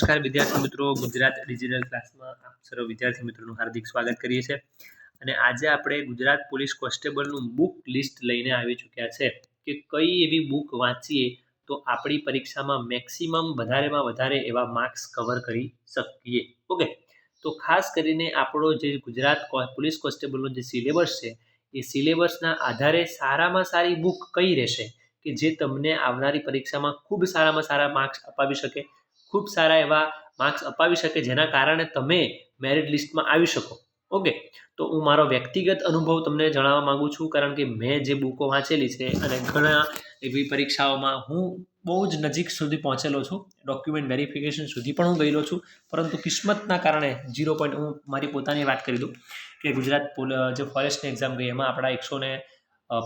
નમસ્કાર, વિદ્યાર્થી મિત્રો. ગુજરાત ડિજિટલ ક્લાસમાં આપ સર્વ વિદ્યાર્થી મિત્રોનું હાર્દિક સ્વાગત કરીએ છીએ. અને આજે આપણે ગુજરાત પોલીસ કોન્સ્ટેબલનું બુક લિસ્ટ લઈને આવી ચૂક્યા છે કે કઈ એવી બુક વાંચીએ તો આપણી પરીક્ષામાં મેક્સિમમ વધારેમાં વધારે એવા માર્ક્સ કવર કરી શકીએ. ઓકે? તો ખાસ કરીને આપણો જે ગુજરાત પોલીસ કોન્સ્ટેબલનો જે સિલેબસ છે, એ સિલેબસના આધારે સારામાં સારી બુક કઈ રહેશે કે જે તમને આવનારી પરીક્ષામાં ખૂબ સારામાં સારા માર્ક્સ અપાવી શકે? ખૂબ સારા એવા માર્ક્સ અપાવી શકે જેના કારણે તમે મેરિટ લિસ્ટમાં આવી શકો. ઓકે તો હું મારો વ્યક્તિગત અનુભવ તમને જણાવવા માગું છું, કારણ કે મેં જે બુકો વાંચેલી છે અને ઘણા એવી પરીક્ષાઓમાં હું બહુ જ નજીક સુધી પહોંચેલો છું. ડોક્યુમેન્ટ વેરિફિકેશન સુધી પણ હું ગયેલો છું, પરંતુ કિસ્મતના કારણે ઝીરો પોઈન્ટ હું મારી પોતાની વાત કરી દઉં કે ગુજરાત જે ફોરેસ્ટની એક્ઝામ ગઈ, એમાં આપણા એકસો ને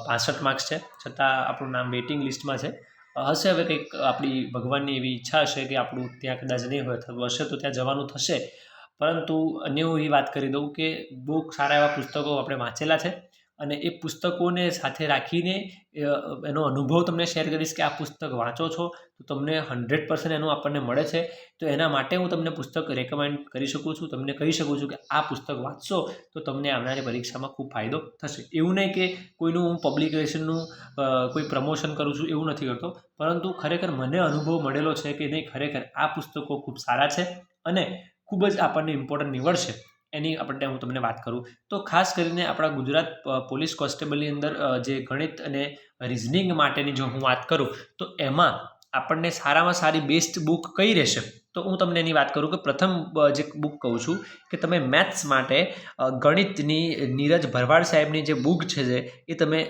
પાસઠ માર્ક્સ છે, છતાં આપણું નામ વેઇટિંગ લિસ્ટમાં છે. હશે હવે કંઈક આપણી ભગવાનની એવી ઈચ્છા હશે કે આપણું ત્યાં કદાચ નહીં હોય થતું હશે તો ત્યાં જવાનું થશે. પરંતુ અન્ય હું એ વાત કરી દઉં કે બહુ સારા એવા પુસ્તકો આપણે વાંચેલા છે. અને એ પુસ્તકોને સાથે રાખીને એનો અનુભવ તમને શેર કરીશ કે આ પુસ્તક વાંચો છો, તો તમને હંડ્રેડ પર્સન્ટ એનું આપણને મળે છે. તો એના માટે હું તમને પુસ્તક રેકમેન્ડ કરી શકું છું. તમને કહી શકું છું કે આ પુસ્તક વાંચશો, તો તમને આવનારી પરીક્ષામાં ખૂબ ફાયદો થશે. એવું નહીં કે કોઈનું હું પબ્લિકેશનનું કોઈ પ્રમોશન કરું છું, એવું નથી કરતો. પરંતુ ખરેખર મને અનુભવ મળેલો છે કે નહીં, ખરેખર આ પુસ્તકો ખૂબ સારા છે અને ખૂબ જ આપણને ઇમ્પોર્ટન્ટ નીવડશે. એની આપણને હું તમને વાત કરું. તો ખાસ કરીને આપણા ગુજરાત પોલીસ કોન્સ્ટેબલની અંદર જે ગણિત અને રિઝનિંગ માટેની જો હું વાત કરું, તો એમાં આપણને સારામાં સારી બેસ્ટ બુક કઈ રહેશે? તો હું તમને એની વાત કરું કે પ્રથમ જે બુક કહું છું કે તમે મેથ્સ માટે ગણિતની, નીરજ ભરવાડ સાહેબની જે બુક છે જે, એ તમે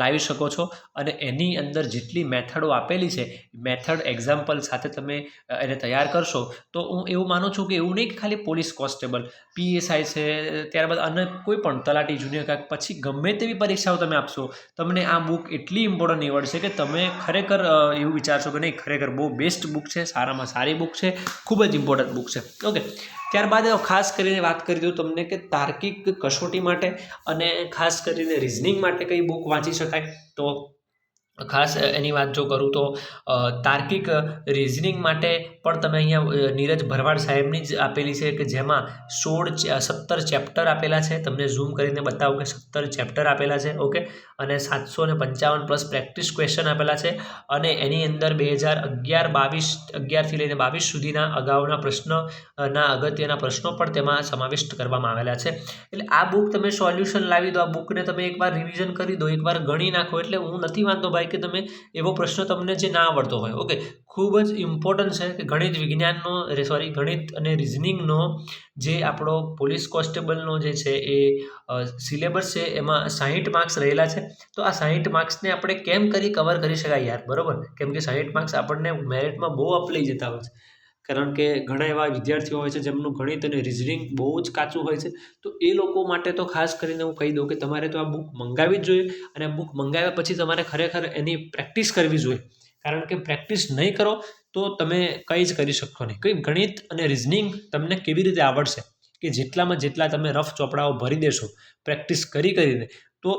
લાવી શકો છો અને એની અંદર જેટલી મેથડો આપેલી છે, મેથડ એક્ઝામ્પલ સાથે તમે એને તૈયાર કરશો, તો હું એવું માનું છું કે એવું નહીં કે ખાલી પોલીસ કોન્સ્ટેબલ, પીએસઆઈ છે, ત્યારબાદ અન્ય કોઈ પણ તલાટી જુનિયર કાંક, પછી ગમે તેવી પરીક્ષાઓ તમે આપશો, તમને આ બુક એટલી ઇમ્પોર્ટન્ટ નીવડશે કે તમે ખરેખર એવું વિચારશો કે નહીં, ખરેખર બહુ બેસ્ટ બુક છે, સારામાં સારી બુક છે ખૂબ જ ઇમ્પોર્ટન્ટ બુક છે. ઓકે ત્યારબાદ ખાસ કરીને વાત કરી દઉં તમને કે તાર્કિક કસોટી માટે અને ખાસ કરીને રિઝનિંગ માટે કઈ બુક વાંચી શકાય. તો ખાસ એની વાત જો કરું તો તાર્કિક રિઝનિંગ માટે પણ તમે અહીંયા નીરજ ભરવાડ સાહેબની જ આપેલી છે કે જેમાં સોળ સત્તર ચેપ્ટર આપેલા છે. તમને ઝૂમ કરીને બતાવું કે સત્તર ચેપ્ટર આપેલા છે ઓકે અને સાતસો ને પંચાવન પ્લસ પ્રેક્ટિસ ક્વેશ્ચન આપેલા છે. અને એની અંદર બે હજાર અગિયાર બાવીસ અગિયારથી લઈને બાવીસ સુધીના અગાઉના પ્રશ્નના અગત્યના પ્રશ્નો પણ તેમાં સમાવિષ્ટ કરવામાં આવેલા છે. એટલે આ બુક તમે સોલ્યુશન લાવી દો, આ બુકને તમે એકવાર રિવિઝન કરી દો, એકવાર ગણી નાખો, એટલે હું નથી માનતો ભાઈ કે તમે એવો પ્રશ્ન તમને જે ના આવડતો હોય. ઓકે ખૂબ જ ઇમ્પોર્ટન્ટ છે કે ગણિત વિજ્ઞાનનો સોરી ગણિત અને રિઝનિંગનો જે આપણો પોલીસ કોન્સ્ટેબલનો જે છે એ સિલેબસ છે એમાં સાહીઠ માર્ક્સ રહેલા છે. તો આ સાહીઠ માર્ક્સને આપણે કેમ કરી કવર કરી શકાય યાર? બરોબર? કેમ કે સાહીઠ માર્ક્સ આપણને મેરિટમાં બહુ અપ લઈ જતા હોય છે. કારણ કે ઘણા એવા વિદ્યાર્થીઓ હોય છે જેમનું ગણિત અને રિઝનિંગ બહુ જ કાચું હોય છે. તો એ લોકો માટે તો ખાસ કરીને હું કહી દઉં કે તમારે તો આ બુક મંગાવી જ જોઈએ અને બુક મંગાવ્યા પછી તમારે ખરેખર એની પ્રેક્ટિસ કરવી જોઈએ. કારણ કે પ્રેક્ટિસ નહીં કરો તો તમે કંઈ જ કરી શકશો નહીં. કંઈ ગણિત અને રિઝનિંગ તમને કેવી રીતે આવડશે? કે જેટલામાં જેટલા તમે રફ ચોપડાઓ ભરી દેશો પ્રેક્ટિસ કરી કરીને, તો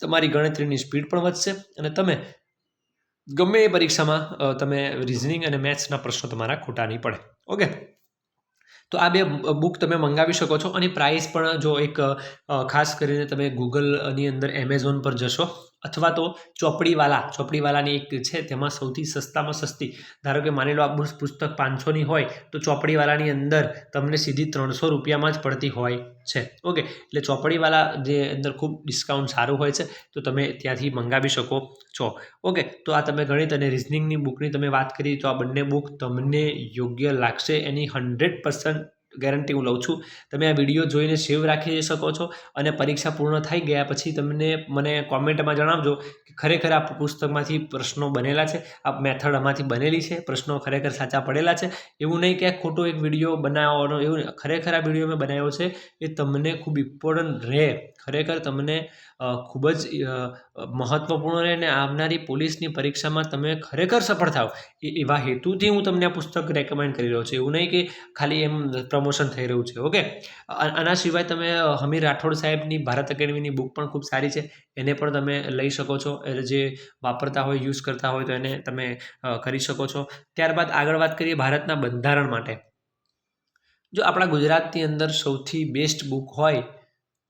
તમારી ગણતરીની સ્પીડ પણ વધશે અને તમે ગમે એ પરીક્ષામાં તમે રિઝનિંગ અને મેથ્સના પ્રશ્નો તમારા ખોટા નહીં પડે. ઓકે તો આ બે બુક તમે મંગાવી શકો છો અને પ્રાઇસ પણ જો એક ખાસ કરીને તમે ગૂગલની અંદર એમેઝોન પર જશો અથવા તો ચોપડીવાલા, ચોપડીવાલાની એક છે, તેમાં સૌથી સસ્તામાં સસ્તી. ધારો કે માની લો આ પુસ્તક પાંચસોની હોય, તો ચોપડીવાલાની અંદર તમને સીધી ત્રણસો રૂપિયામાં જ પડતી હોય છે. ઓકે, એટલે ચોપડીવાલા જે અંદર ખૂબ ડિસ્કાઉન્ટ સારું હોય છે, તો તમે ત્યાંથી મંગાવી શકો છો. ઓકે, તો આ તમે ગણિત અને રિઝનિંગની બુકની તમે વાત કરી, તો આ બંને બુક તમને યોગ્ય લાગશે. એની હંડ્રેડ પર્સન્ટ ગેરંટી હું લઉં છું. તમે આ વીડિયો જોઈને સેવ રાખી શકો છો અને પરીક્ષા પૂર્ણ થઈ ગયા પછી તમને મને કોમેન્ટમાં જણાવજો કે ખરેખર આ પુસ્તકમાંથી પ્રશ્નો બનેલા છે. આ મેથડ આમાંથી બનેલી છે. પ્રશ્નો ખરેખર સાચા પડેલા છે. એવું નહીં કે ખોટો એક વીડિયો બનાવવાનો, એવું ખરેખર આ વીડિયો મેં બનાવ્યો છે એ તમને ખૂબ ઇમ્પોર્ટન્ટ રહે. ખરેખર તમને ખૂબ જ મહત્ત્વપૂર્ણ રહે અને આવનારી પોલીસની પરીક્ષામાં તમે ખરેખર સફળ થાવ. એ, એવા હેતુથી હું તમને આ પુસ્તક રેકમેન્ડ કરી રહ્યો છું. એવું નહીં કે ખાલી એમ પ્રમોશન થઈ રહ્યું છે, ઓકે? આના સિવાય તમે હમીર રાઠોડ સાહેબની ભારત એકેડમીની બુક પણ ખૂબ સારી છે. એને પણ તમે લઈ શકો છો. એટલે જે વાપરતા હોય યુઝ કરતા હોય તો એને તમે કરી શકો છો. ત્યારબાદ આગળ વાત કરીએ ભારતના બંધારણ માટે. જો આપણા ગુજરાતની અંદર સૌથી બેસ્ટ બુક હોય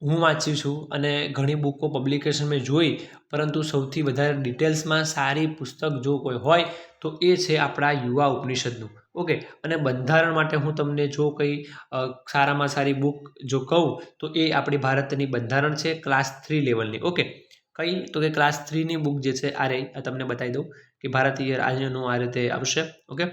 હું વાંચી છું અને ઘણી બુકો પબ્લિકેશન મેં જોઈ, પરંતુ સૌથી વધારે ડિટેલ્સમાં સારી પુસ્તક જો કોઈ હોય, તો એ છે આપણા યુવા ઉપનિષદનું. ઓકે, અને બંધારણ માટે હું તમને જો કંઈ સારામાં સારી બુક જો કહું, તો એ આપણી ભારતની બંધારણ છે ક્લાસ થ્રી લેવલની ઓકે, કઈ? તો કે ક્લાસ થ્રીની બુક જે છે, આ રહી તમને બતાવી દઉં કે ભારતીય રાજ્યનું આ રીતે આવશે. ઓકે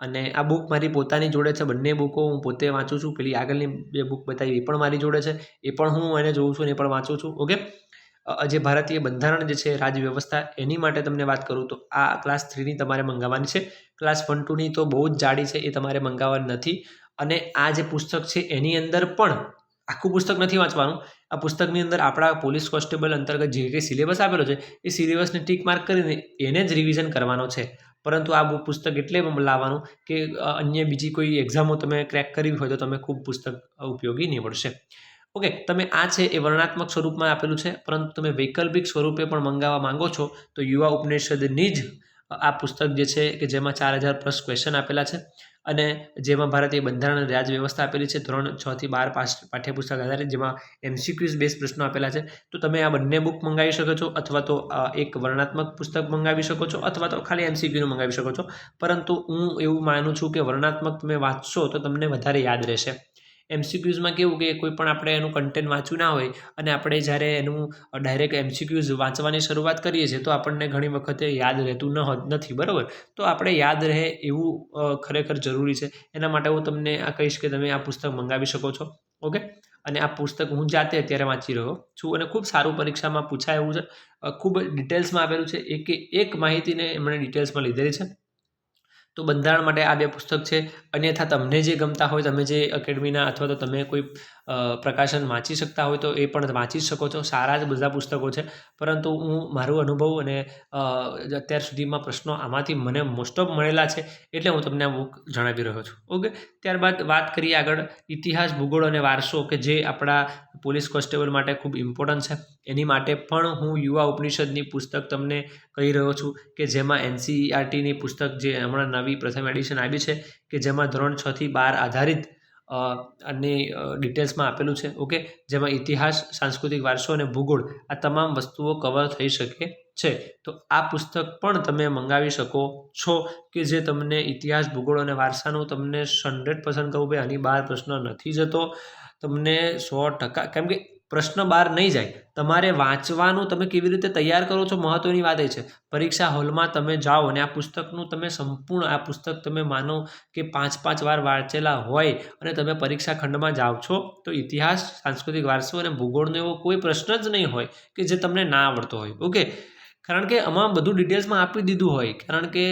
અને આ બુક મારી પોતાની જોડે છે. બંને બુકો હું પોતે વાંચું છું. પેલી આગળની બે બુક બતાવી એ પણ મારી જોડે છે. એ પણ હું એને જોઉં છું અને એ પણ વાંચું છું. ઓકે જે ભારતીય બંધારણ જે છે રાજ્ય વ્યવસ્થા એની માટે તમને વાત કરું તો આ ક્લાસ થ્રીની તમારે મંગાવવાની છે. ક્લાસ વન ટુની તો બહુ જ જાડી છે, એ તમારે મંગાવવાની નથી. અને આ જે પુસ્તક છે, એની અંદર પણ આખું પુસ્તક નથી વાંચવાનું. આ પુસ્તકની અંદર આપણા પોલીસ કોન્સ્ટેબલ અંતર્ગત જે કંઈ સિલેબસ આપેલો છે, એ સિલેબસને ટીક માર્ક કરીને એને જ રિવિઝન કરવાનો છે. પરંતુ આ પુસ્તક એટલે લાવવાનું કે અન્ય બીજી કોઈ એક્ઝામો તમે ક્રેક કરવી હોય તો તમે ખૂબ પુસ્તક ઉપયોગી નીવડશે. ઓકે તમે આ છે એ વર્ણનાત્મક સ્વરૂપમાં આપેલું છે, પરંતુ તમે વૈકલ્પિક સ્વરૂપે પણ મંગાવવા માંગો છો, તો યુવા ઉપનિષદની જ આ પુસ્તક જે છે કે જેમાં ચાર હજાર પ્લસ ક્વેશ્ચન આપેલા છે. અને જેમાં ભારતીય બંધારણ રાજ વ્યવસ્થા આપેલી છે, ધોરણ છ થી બાર પાસ પાઠ્યપુસ્તક આધારિત, જેમાં એમસીક્યુઝ બેઝ પ્રશ્નો આપેલા છે. તો તમે આ બંને બુક મંગાવી શકો છો, અથવા તો એક વર્ણાત્મક પુસ્તક મંગાવી શકો છો, અથવા તો ખાલી એમસીક્યુનું મંગાવી શકો છો. પરંતુ હું એવું માનું છું કે વર્ણાત્મક તમે વાંચશો તો તમને વધારે યાદ રહેશે. એમસીક્યુઝમાં કેવું કે કોઈ પણ આપણે એનું કન્ટેન્ટ વાંચ્યું ના હોય અને આપણે જ્યારે એનું ડાયરેક્ટ એમસીક્યુઝ વાંચવાની શરૂઆત કરીએ છીએ તો આપણને ઘણી વખતે યાદ રહેતું નથી, બરાબર? તો આપણે યાદ રહે એવું ખરેખર જરૂરી છે. એના માટે હું તમને આ કહીશ કે તમે આ પુસ્તક મંગાવી શકો છો, ઓકે? અને આ પુસ્તક હું જાતે અત્યારે વાંચી રહ્યો છું અને ખૂબ સારું પરીક્ષામાં પૂછાય એવું છે. ખૂબ ડિટેલ્સમાં આપેલું છે. એક એક માહિતીને એમણે ડિટેલ્સમાં લીધેલી છે. તો બંધારણ માટે આ બે પુસ્તક છે. અન્યથા તમને જે ગમતા હોય, તમે જે એકેડમીના અથવા તો તમે કોઈ પ્રકાશન વાંચી શકતા હોય તો એ પણ વાંચી શકો છો. સારા જ બધા પુસ્તકો છે. પરંતુ હું, મારો અનુભવ અને અત્યાર સુધીમાં પ્રશ્નો આમાંથી મને મોસ્ટ ઓફ મળેલા છે એટલે હું તમને આ બુક જણાવી રહ્યો છું. ઓકે? ત્યારબાદ વાત કરીએ આગળ ઇતિહાસ, ભૂગોળ અને વારસો કે જે આપણા પોલીસ કોન્સ્ટેબલ માટે ખૂબ ઇમ્પોર્ટન્ટ છે. એની માટે પણ હું યુવા ઉપનિષદની પુસ્તક તમને કહી રહ્યો છું કે જેમાં એનસીઈઆરટીની પુસ્તક જે હમણાં નવી પ્રથમ એડિશન આવી છે, કે જેમાં ધોરણ છ થી બાર આધારિત અને ડિટેલ્સમાં આપેલું છે, ઓકે? જેમાં ઇતિહાસ, સાંસ્કૃતિક વારસો અને ભૂગોળ આ તમામ વસ્તુઓ કવર થઈ શકે છે. તો આ પુસ્તક પણ તમે મંગાવી શકો છો કે જે તમને ઇતિહાસ, ભૂગોળ અને વારસાનું તમને હંડ્રેડ પર્સન્ટ કહું ભાઈ આની બહાર પ્રશ્ન નથી જતો. તમને સો ટકા, કેમ કે પ્રશ્ન બહાર નહીં જાય. તમારે વાંચવાનું તમે કેવી રીતે તૈયાર કરો છો મહત્ત્વની વાત એ છે. પરીક્ષા હોલમાં તમે જાઓ અને આ પુસ્તકનું તમે સંપૂર્ણ, આ પુસ્તક તમે માનો કે પાંચ પાંચ વાર વાંચેલા હોય અને તમે પરીક્ષા ખંડમાં જાઓ છો, તો ઇતિહાસ, સાંસ્કૃતિક વારસો અને ભૂગોળનો એવો કોઈ પ્રશ્ન જ નહીં હોય કે જે તમને ના આવડતો હોય. ઓકે? કારણ કે આમાં બધું ડિટેલ્સમાં આપી દીધું હોય. કારણ કે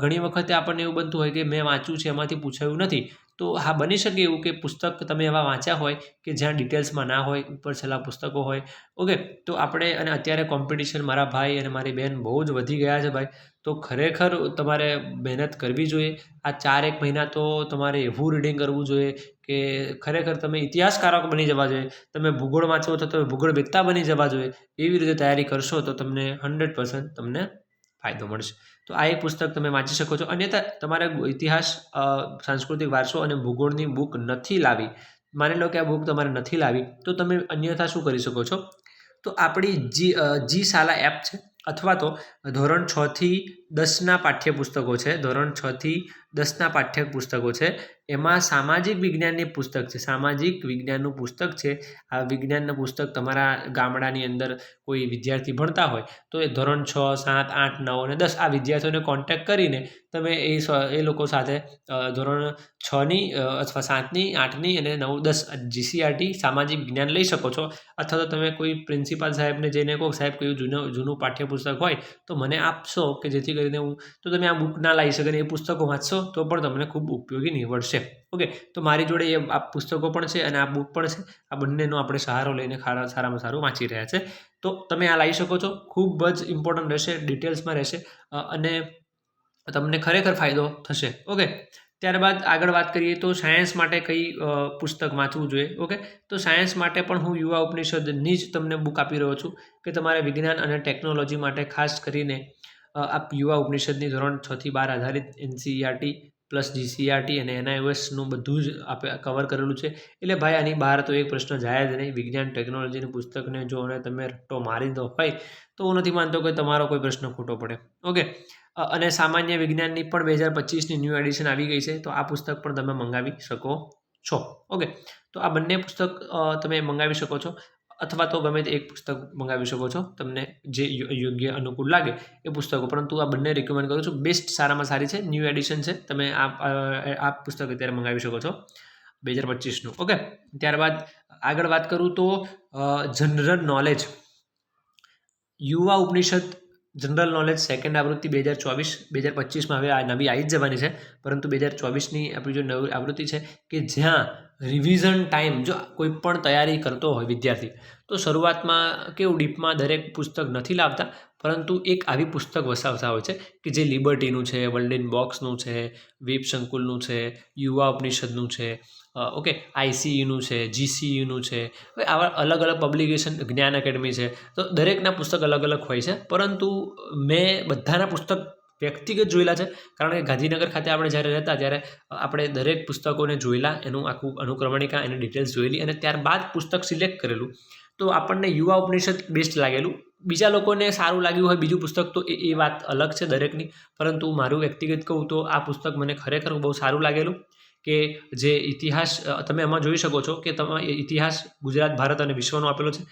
ઘણી વખતે આપણને એવું બનતું હોય કે મેં વાંચ્યું છે, એમાંથી પૂછાયું નથી. તો હા, બની શકે એવું કે પુસ્તક તમે એવા વાંચ્યા હોય કે જ્યાં ડિટેલ્સમાં ના હોય, ઉપર છેલ્લા પુસ્તકો હોય. ઓકે, તો આપણે અને અત્યારે કોમ્પિટિશન મારા ભાઈ અને મારી બહેન બહુ જ વધી ગયા છે ભાઈ. તો ખરેખર તમારે મહેનત કરવી જોઈએ. આ ચાર એક મહિના તો તમારે એવું રીડિંગ કરવું જોઈએ કે ખરેખર તમે ઇતિહાસકારક બની જવા જોઈએ. તમે ભૂગોળ વાંચો તો તમે ભૂગોળ વેત્તા બની જવા જોઈએ. એવી રીતે તૈયારી કરશો તો તમને હંડ્રેડ પર્સન્ટ તમને ફાયદો મળશે. તો આ એક પુસ્તક તમે વાંચી શકો છો. અન્યથા, તમારે ઇતિહાસ સાંસ્કૃતિક વારસો અને ભૂગોળની બુક નથી લાવી, માની લો કે આ બુક તમારે નથી લાવી, તો તમે અન્યથા શું કરી શકો છો? તો આપણી જી જી શાલા એપ છે, અથવા તો ધોરણ છથી દસના પાઠ્યપુસ્તકો છે, ધોરણ છથી દસના પાઠ્યપુસ્તકો છે એમાં સામાજિક વિજ્ઞાનની પુસ્તક છે. સામાજિક વિજ્ઞાનનું પુસ્તક છે. આ વિજ્ઞાનનું પુસ્તક તમારા ગામડાની અંદર કોઈ વિદ્યાર્થી ભણતા હોય, તો એ ધોરણ છ, સાત, આઠ, નવ અને દસ આ વિદ્યાર્થીઓને કોન્ટેક્ટ કરીને તમે એ એ લોકો સાથે ધોરણ છની અથવા સાતની, આઠની અને નવ, દસ જીસીઆરટી સામાજિક વિજ્ઞાન લઈ શકો છો. અથવા તો તમે કોઈ પ્રિન્સિપાલ સાહેબને જઈને કહો, સાહેબ કયું જૂનું જૂનું પાઠ્યપુસ્તક હોય, તો મને આપશો કે જેથી કરીને હું, તો તમે આ બુક ના લાવી શકે અને એ પુસ્તકો વાંચશો, તો પણ તમને ખૂબ ઉપયોગી નીવડશે. ઓકે, તો મારી જોડે એ આ પુસ્તકો પણ છે અને આ બુક પણ છે. આ બંનેનો આપણે સહારો લઈને સારામાં સારું વાંચી રહ્યા છે. તો તમે આ લાવી શકો છો. ખૂબ જ ઇમ્પોર્ટન્ટ રહેશે ડિટેલ્સમાં રહેશે અને તમને ખરેખર ફાયદો થશે. ઓકે, ત્યારબાદ આગળ વાત કરીએ તો સાયન્સ માટે કઈ પુસ્તક વાંચવું જોઈએ. ઓકે, તો સાયન્સ માટે પણ હું યુવા ઉપનિષદની જ તમને બુક આપી રહ્યો છું કે તમારે વિજ્ઞાન અને ટેકનોલોજી માટે ખાસ કરીને આ યુવા ઉપનિષદની ધોરણ છથી બાર આધારિત એનસીઈઆરટી પ્લસ જીસીઆરટી અને એનઆઈઓએસનું બધું જ આપે કવર કરેલું છે. એટલે ભાઈ, આની બહાર તો એક પ્રશ્ન જાય જ નહીં. વિજ્ઞાન ટેકનોલોજીની પુસ્તકને જો અને તમે રટ્ટો મારી દો હોય તો હું નથી માનતો કે તમારો કોઈ પ્રશ્ન ખોટો પડે. ઓકે. અને સામાન્ય વિજ્ઞાનની પણ બે હજાર પચીસની ન્યૂ એડિશન આવી ગઈ છે, તો આ પુસ્તક પણ તમે મંગાવી શકો છો. ઓકે. તો આ બંને પુસ્તક તમે મંગાવી શકો છો. અથવા તો ગમે તે એક પુસ્તક મંગાવી શકો છો. તમને જે યોગ્ય અનુકૂળ લાગે એ પુસ્તકો. પરંતુ આ બંને રિકમેન્ડ કરું છું. બેસ્ટ સારામાં સારી છે. ન્યૂ એડિશન છે. તમે આ આ પુસ્તક અત્યારે મંગાવી શકો છો. બે હજાર પચીસનું. ઓકે. ત્યારબાદ આગળ વાત કરું તો જનરલ નોલેજ યુવા ઉપનિષદ જનરલ નોલેજ સેકન્ડ આવૃત્તિ બે હજાર ચોવીસ, બે હજાર પચીસમાં હવે આ નવી આવી જ જવાની છે. પરંતુ બે હજાર ચોવીસની આપણી જો નવી આવૃત્તિ છે કે જ્યાં રિવિઝન ટાઈમ જો કોઈ પણ તૈયારી કરતો હોય વિદ્યાર્થી, તો શરૂઆતમાં કેવું ડીપમાં દરેક પુસ્તક નથી લાવતા પરંતુ એક આવી પુસ્તક વસાવતા હોય છે કે જે લિબર્ટીનું છે વર્લ્ડ ઇન બોક્સનું છે વેબ સંકુલનું છે યુવા ઉપનિષદનું છે ઓકે આઈસીયુનું છે જીસીયુનું છે. હવે આવા અલગ અલગ પબ્લિકેશન જ્ઞાન એકેડમી છે. તો દરેકના પુસ્તક અલગ અલગ હોય છે. પરંતુ મેં બધાના પુસ્તક વ્યક્તિગત જોયેલા છે. કારણ કે ગાંધીનગર ખાતે આપણે જ્યારે રહેતા ત્યારે આપણે દરેક પુસ્તકોને જોયેલા, એનું આખું અનુક્રમણિકા, એની ડિટેલ્સ જોયેલી અને ત્યારબાદ પુસ્તક સિલેક્ટ કરેલું. તો આપણને યુવા ઉપનિષદ બેસ્ટ લાગેલું. બીજા લોકોને સારું લાગ્યું હોય બીજું પુસ્તક, તો એ એ વાત અલગ છે દરેકની. પરંતુ મારું વ્યક્તિગત કહું તો આ પુસ્તક મને ખરેખર બહુ સારું લાગેલું કે જે ઇતિહાસ તમે એમાં જોઈ શકો છો કે તમે ઇતિહાસ ગુજરાત, ભારત અને વિશ્વનો આપેલો છે.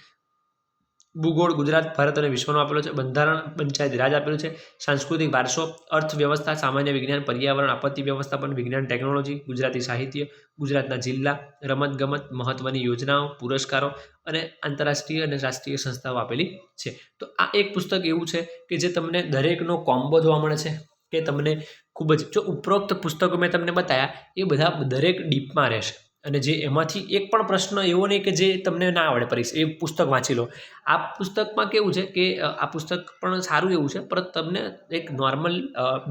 ભૂગોળ, ગુજરાત, ભારત અને વિશ્વનો આપેલો છે. બંધારણ પંચાયત રાજ આપેલું છે. સાંસ્કૃતિક વારસો, અર્થવ્યવસ્થા, સામાન્ય વિજ્ઞાન, પર્યાવરણ, આપત્તિ વ્યવસ્થાપન, વિજ્ઞાન ટેકનોલોજી, ગુજરાતી સાહિત્ય, ગુજરાતના જિલ્લા, રમતગમત મહત્ત્વની યોજનાઓ, પુરસ્કારો અને આંતરરાષ્ટ્રીય અને રાષ્ટ્રીય સંસ્થાઓ આપેલી છે. તો આ એક પુસ્તક એવું છે કે જે તમને દરેકનો કોમ્બો જોવા મળે છે, કે તમને ખૂબ જ જો ઉપરોક્ત પુસ્તકો મેં તમને બતાવ્યા એ બધા દરેક ડીપમાં રહેશે. અને જે એમાંથી એક પણ પ્રશ્ન એવો નહીં કે જે તમને ના આવડે પરીક્ષા, એ પુસ્તક વાંચી લો. આ પુસ્તકમાં કેવું છે કે આ પુસ્તક પણ સારું એવું છે પરંતુ તમને એક નોર્મલ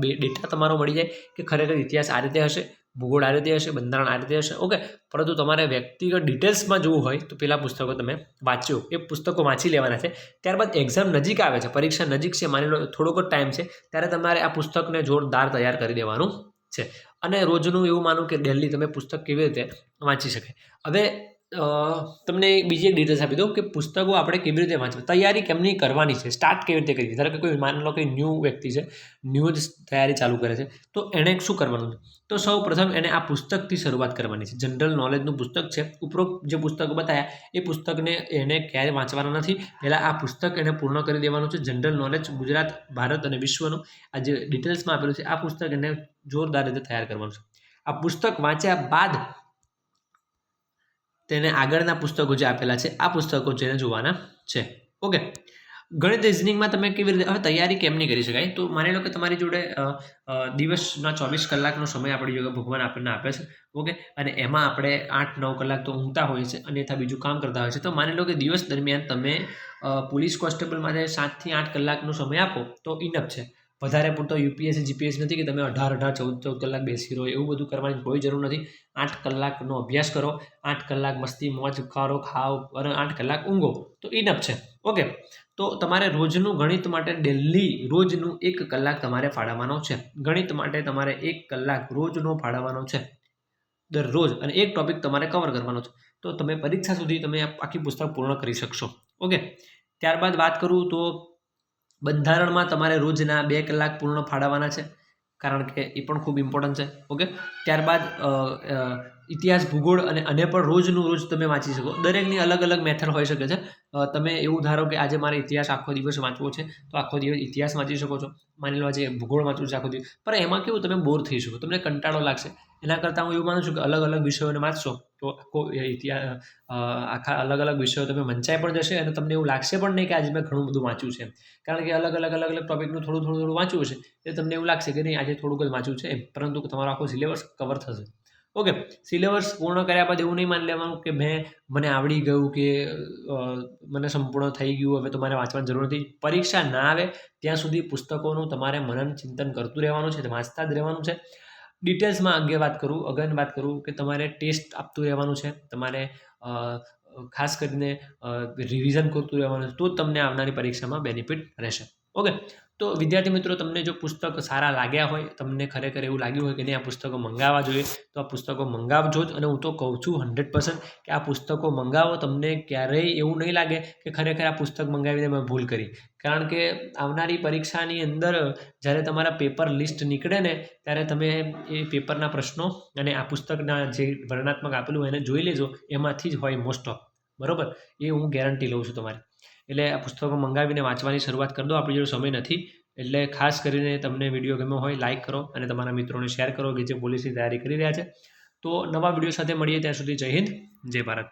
બે ડેટા તમારો મળી જાય કે ખરેખર ઇતિહાસ આ રીતે હશે, ભૂગોળ આ રીતે હશે, બંધારણ આ રીતે હશે ઓકે પરંતુ તમારે વ્યક્તિગત ડિટેલ્સમાં જોવું હોય, તો પેલા પુસ્તકો તમે વાંચ્યો એ પુસ્તકો વાંચી લેવાના છે. ત્યારબાદ એક્ઝામ નજીક આવે છે, પરીક્ષા નજીક છે, માની લો થોડોક જ ટાઈમ છે, ત્યારે તમારે આ પુસ્તકને જોરદાર તૈયાર કરી દેવાનું છે. અને રોજનું એવું માનું કે ડેલી તમે પુસ્તક કેવી રીતે વાંચી શકાય હવે તમને બીજી એક ડિટેલ્સ આપી દઉં કે પુસ્તકો આપણે કેવી રીતે વાંચવા? તૈયારી કેમની કરવાની છે? સ્ટાર્ટ કેવી રીતે કરવી? ધારો કે કોઈ માની લો કે ન્યૂ વ્યક્તિ છે ન્યૂ જ તૈયારી ચાલુ કરે છે, તો એણે શું કરવાનું? છે તો સૌ પ્રથમ એને આ પુસ્તકથી શરૂઆત કરવાની છે. જનરલ નોલેજનું પુસ્તક છે. ઉપરોક્ત જે પુસ્તકો બતાવ્યા એ પુસ્તકને એને ક્યારે વાંચવાના નથી. પહેલાં આ પુસ્તક એને પૂર્ણ કરી દેવાનું છે. જનરલ નોલેજ ગુજરાત, ભારત અને વિશ્વનું આ જે ડિટેલ્સમાં આપેલું છે, આ પુસ્તક એને જોરદાર રીતે તૈયાર કરવાનું છે. આ પુસ્તક વાંચ્યા બાદ તેને આગળના પુસ્તકો જે આપેલા છે, આ પુસ્તકો જેને જોવાના છે. ઓકે ગણિત રિઝનિંગમાં તમે કેવી રીતે, હવે તૈયારી નહીં કરી શકાય? તો માની લો કે તમારી જોડે દિવસના ચોવીસ કલાકનો સમય આપણી જોડે ભગવાન આપણને આપે છે. ઓકે અને એમાં આપણે આઠ, નવ કલાક તો ઊંઘતા હોઈએ અને અન્યથા બીજું કામ કરતા હોય છે તો માની લો કે દિવસ દરમિયાન તમે પોલીસ કોન્સ્ટેબલ માટે સાતથી આઠ કલાકનો સમય આપો, તો ઇનફ છે. વધારે પૂરતો યુપીએસસી, જીપીએસસી નથી કે તમે અઢાર અઢાર, ચૌદ ચૌદ કલાક બેસી રહો, એવું બધું કરવાની કોઈ જરૂર નથી. આઠ કલાકનો અભ્યાસ કરો, આઠ કલાક મસ્તી, મોજ કરો ખાઓ અને આઠ કલાક ઊંઘો, તો ઇનફ છે. ઓકે, તો તમારે રોજનું ગણિત માટે ડેલી રોજનું એક કલાક તમારે ફાળવવાનો છે. ગણિત માટે તમારે એક કલાક રોજનો ફાળવવાનો છે. દરરોજ અને એક ટોપિક તમારે કવર કરવાનો છે. તો તમે પરીક્ષા સુધી તમે આખી પુસ્તક પૂર્ણ કરી શકશો. ઓકે, ત્યારબાદ વાત કરું તો બંધારણમાં તમારે રોજના બે કલાક પૂર્ણ ફાળવવાના છે, કારણ કે એ પણ ખૂબ ઇમ્પોર્ટન્ટ છે ઓકે ત્યારબાદ ઇતિહાસ, ભૂગોળ અને અને પણ રોજનું રોજ તમે વાંચી શકો. દરેકની અલગ અલગ મેથડ હોઈ શકે છે. તમે એવું ધારો કે આજે મારે ઇતિહાસ આખો દિવસ વાંચવો છે, તો આખો દિવસ ઇતિહાસ વાંચી શકો છો. માની લો આજે ભૂગોળ વાંચવું છે આખો દિવસ. પણ એમાં કેવું તમે બોર થઈ શકો. તમને કંટાળો લાગશે. એના કરતાં હું એવું માનું છું કે અલગ અલગ વિષયોને વાંચશો તો આખો આખા અલગ અલગ વિષયો તમે વંચાઈ પણ જશે અને તમને એવું લાગશે પણ નહીં કે આજે મેં ઘણું બધું વાંચ્યું છે કારણ કે અલગ અલગ અલગ અલગ ટોપિકનું થોડું થોડું થોડું વાંચ્યું છે એ તમને એવું લાગશે કે નહીં આજે થોડુંક જ વાંચ્યું છે પરંતુ તમારો આખો સિલેબસ કવર થશે. ઓકે સિલેબસ પૂર્ણ કર્યા બાદ એવું નહીં માની લેવાનું કે મેં મને આવડી ગયું કે મને સંપૂર્ણ થઈ ગયું, હવે તો મારે વાંચવાની જરૂર નથી. પરીક્ષા ના આવે, ત્યાં સુધી પુસ્તકોનું તમારે મનન ચિંતન કરતું રહેવાનું છે, વાંચતા જ રહેવાનું છે. ડિટેલ્સમાં અંગે વાત કરું અગેન વાત કરું કે તમારે ટેસ્ટ આપતું રહેવાનું છે, તમારે ખાસ કરીને રિવિઝન કરતું રહેવાનું છે, તો તમને આવનારી પરીક્ષામાં બેનિફિટ રહેશે. ઓકે. તો વિદ્યાર્થી મિત્રો, તમને જો પુસ્તક સારા લાગ્યા હોય, તમને ખરેખર એવું લાગ્યું હોય કે નહીં, આ પુસ્તકો મંગાવવા જોઈએ, તો આ પુસ્તકો મંગાવજો જ. અને હું તો કહું છું હંડ્રેડ પર્સન્ટ કે આ પુસ્તકો મંગાવો, તમને ક્યારેય એવું નહીં લાગે કે ખરેખર આ પુસ્તક મંગાવીને મેં ભૂલ કરી. કારણ કે આવનારી પરીક્ષાની અંદર જ્યારે તમારા પેપર લિસ્ટ નીકળે ને, ત્યારે તમે એ પેપરના પ્રશ્નો અને આ પુસ્તકના જે વર્ણનાત્મક આપેલું એને જોઈ લેજો. એમાંથી જ હોય મોસ્ટ ઓફ. બરોબર? એ હું ગેરંટી લઉં છું તમારી. એટલે આ પુસ્તકો મંગાવીને વાંચવાની શરૂઆત કરી દો. આપણી જોડે સમય નથી. એટલે ખાસ કરીને તમને વીડિયો ગમ્યો હોય લાઇક કરો અને તમારા મિત્રોને શેર કરો કે જે પોલીસની તૈયારી કરી રહ્યા છે. તો નવા વીડિયો સાથે મળીએ ત્યાં સુધી જય હિન્દ, જય ભારત.